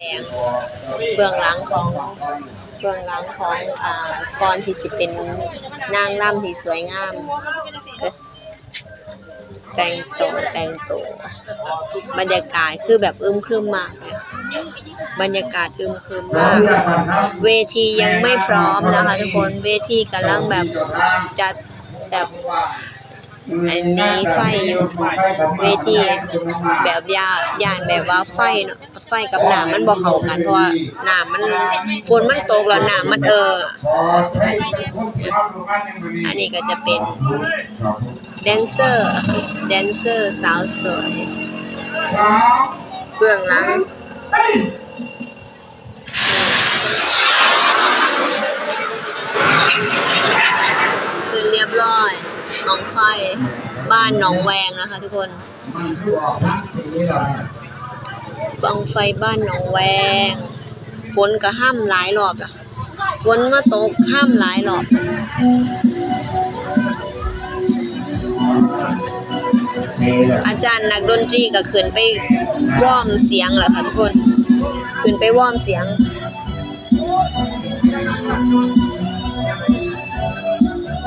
แดงเบื้องหลังของเบื้องหลังของอ่าก่อนที่สิเป็นนางร่ำที่สวยงามก็แต่งตัวแต่งตัวบรรยากาศคือแบบอึมครึมมากเลยบรรยากาศอึมครึมมาก เวทียังไม่พร้อมนะคะทุกคนเวทีกำลังแบบจัดแบบอันนี้ไฟอยู่เวทีแบบยาย่านแบบว่าไฟเนาะ ไฟกับน้ำมันบ่เข้ากันเพราะว่าน้ำมันฝนมันตกแล้วน้ำมันเออ อันนี้ก็จะเป็นแดนเซอร์แดนเซอร์สาวสวยเบื้องหลังคือเรียบร้อยหนองไฟ บ้านหนองแวงนะคะทุกคน บังไฟบ้านหนองแวง ฝนก็ห้ามหลายรอบละฝนมาตกห้ามหลายรอบอาจารย์นักดนตรีก็ขึ้นไปวอมเสียงแหละค่ะทุกคน ขึ้นไปวอมเสียง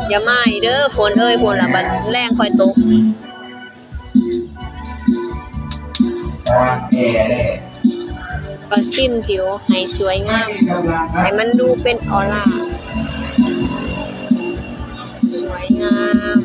อย่าไมาอีกเด้อฝนเอ้ยฝนละบัดแรงค่อยตก ประชิมผิวให้สวยงาม ให้มันดูเป็นออร่า สวยงาม